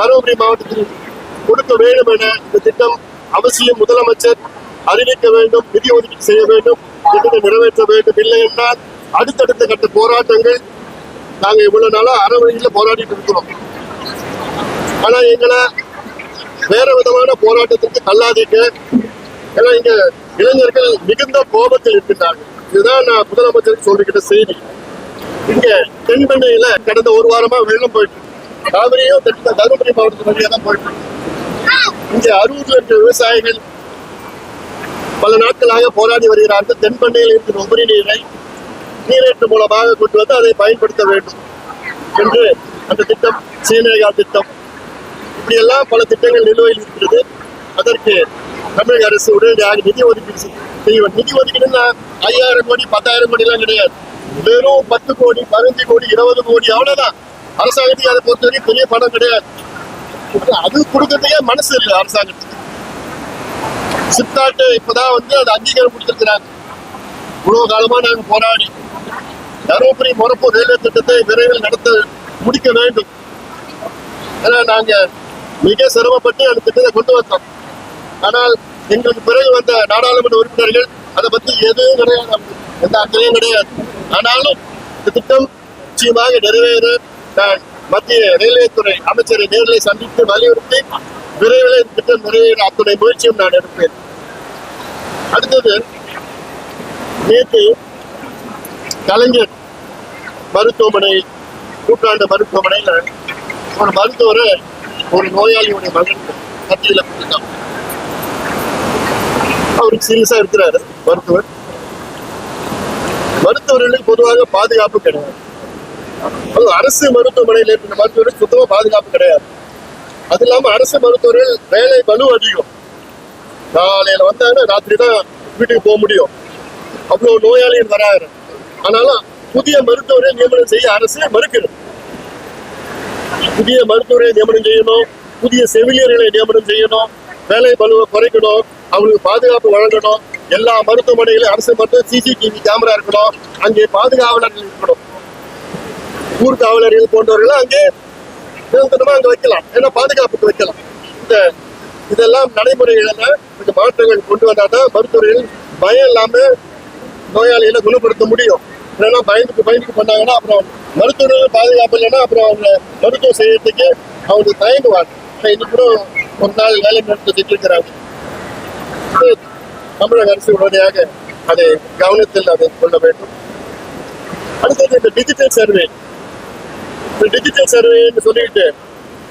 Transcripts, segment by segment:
தருமபுரி மாவட்டத்தில் கொடுக்க வேண்டும் என இந்த திட்டம் அவசியம் முதலமைச்சர் அறிவிக்க வேண்டும் நிதி ஒதுக்கீடு செய்ய வேண்டும் திட்டத்தை நிறைவேற்ற வேண்டும். இல்லை என்றால் அடுத்தடுத்த கட்ட போராட்டங்கள் நாங்க இவ்வளவு நாளா அறவழியில் போராடிட்டு இருக்கிறோம். ஆனா எங்களை வேற விதமான போராட்டத்திற்கு தள்ளாதீங்க. ஏன்னா இங்க இளைஞர்கள் மிகுந்த கோபத்தில் இருக்கின்றார்கள். இதுதான் நான் முதலமைச்சருக்கு சொல்லிக்கிட்ட செய்தி. இங்க தென்பெண்ணையில கடந்த ஒரு வாரமா வெள்ளம் போயிட்டு காவிரியும் தென் தருமபுரி மாவட்டத்து வழியாக தான் போயிட்டு இங்கே அறுபது லட்சம் விவசாயிகள் பல நாட்களாக போராடி வருகிறார்கள். தென்பண்ணையில் இருக்கிற உபரி நீரை நீரேற்று மூலமாக கொண்டு வந்து அதை பயன்படுத்த வேண்டும் என்று அந்த திட்டம் சீனேகா திட்டம் இப்படியெல்லாம் பல திட்டங்கள் நிலுவையில் இருக்கிறது. அதற்கு தமிழக அரசு உடனடியாக நிதி ஒதுக்கீடு செய்- செய்ய நிதி ஒதுக்கீடுன்னா ஐயாயிரம் கோடி பத்தாயிரம் கோடி எல்லாம் கிடையாது. வெறும் பத்து கோடி பதினஞ்சு கோடி இருபது கோடி அவ்வளவுதான். அரசாங்கத்துக்கு அதை பொறுத்தவரைக்கும் பெரிய படம் கிடையாது. அது கொடுக்கறதுக்கே மனசு இல்லை அரசாங்கத்துக்கு. சிப்காட்டு இப்பதான் வந்து அது அங்கீகாரம் கொடுத்துருக்கிறாங்க. இவ்வளவு காலமா நாங்க போராடி தருமபுரி மொரப்பூர் ரயில்வே திட்டத்தை விரைவில் நடத்த முடிக்க வேண்டும். ஏன்னா நாங்க மிக சிரமப்பட்டு அந்த திட்டத்தை கொண்டு வந்தோம். ஆனால் எங்களுக்கு பிறகு வந்த நாடாளுமன்ற உறுப்பினர்கள் அதை பத்தி எதுவும் கிடையாது. எந்த அக்கறையும் கிடையாது. ஆனாலும் இந்த திட்டம் நிச்சயமாக நிறைவேற மத்திய ரயில்வே துறை அமைச்சரை நேரில் சந்தித்து வலியுறுத்தி விரைவில் திட்டம் நிறைவேற அத்துணை முயற்சியும் நான் எடுப்பேன். அடுத்தது நேற்று கலைஞர் மருத்துவமனை கூட்டாண்டு மருத்துவமனையில ஒரு மருத்துவரை ஒரு நோயாளியுடைய மகன் கத்தியில கொடுத்தாங்க. அவருக்கு சீரியஸாக இருக்கிறாரு மருத்துவர். மருத்துவர்களுக்கு பொதுவாக பாதுகாப்பு கிடையாது. அரசு மருத்துவமனையில் இருக்கிற மருத்துவர்கள் சுத்தமா பாதுகாப்பு கிடையாது. அது இல்லாம அரசு மருத்துவர்கள் வேலை பலு அதிகம். காலையில வந்தாங்கன்னா ராத்திரி தான் வீட்டுக்கு போக முடியும். அவ்வளவு நோயாளிகள் வராது ஆனாலும் புதிய மருத்துவரை நியமனம் செய்ய அரசு மறுக்கிறது புதிய மருத்துவரை நியமனம் செய்யணும். புதிய செவிலியர்களை நியமனம் செய்யணும். வேலை பலுவை குறைக்கணும். அவங்களுக்கு பாதுகாப்பு வழங்கணும். எல்லா மருத்துவமனையிலும் அரசு மருத்துவ சிசிடிவி கேமரா இருக்கணும். அங்கே பாதுகாவலர்கள் இருக்கணும். ஊர் காவலர்கள் போன்றவர்கள் அங்கே நிரந்தரமா அங்க வைக்கலாம். ஏன்னா பாதுகாப்புக்கு வைக்கலாம். இந்த இதெல்லாம் நடைமுறைகள்ல கொஞ்சம் மாற்றங்கள் கொண்டு வந்தாதான் மருத்துவர்கள் பயம் இல்லாம நோயாளிகளை குணப்படுத்த முடியும். இல்லைன்னா பயந்துக்கு பயந்துக்கு பண்ணாங்கன்னா அப்புறம் மருத்துவர்கள் பாதுகாப்பு இல்லைன்னா அப்புறம் அவங்க மருத்துவம் செய்யறதுக்கு அவங்க தயங்குவாங்க. ஆனா இன்னும் கூட ஒரு நாள் வேலை நிறுத்தம் செஞ்சிருக்கிறாங்க. தமிழக அரசு உடனடியாக அதை கவனத்தில் அதை கொள்ள வேண்டும். அடுத்தது இந்த டிஜிட்டல் சர்வே டிஜிட்டல் சர்வேன்னு சொல்லிட்டு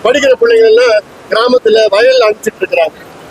படிக்கிற பிள்ளைங்க எல்லாம் கிராமத்துல வயல்ல அனுப்பிச்சிட்டு இருக்கிறாங்க.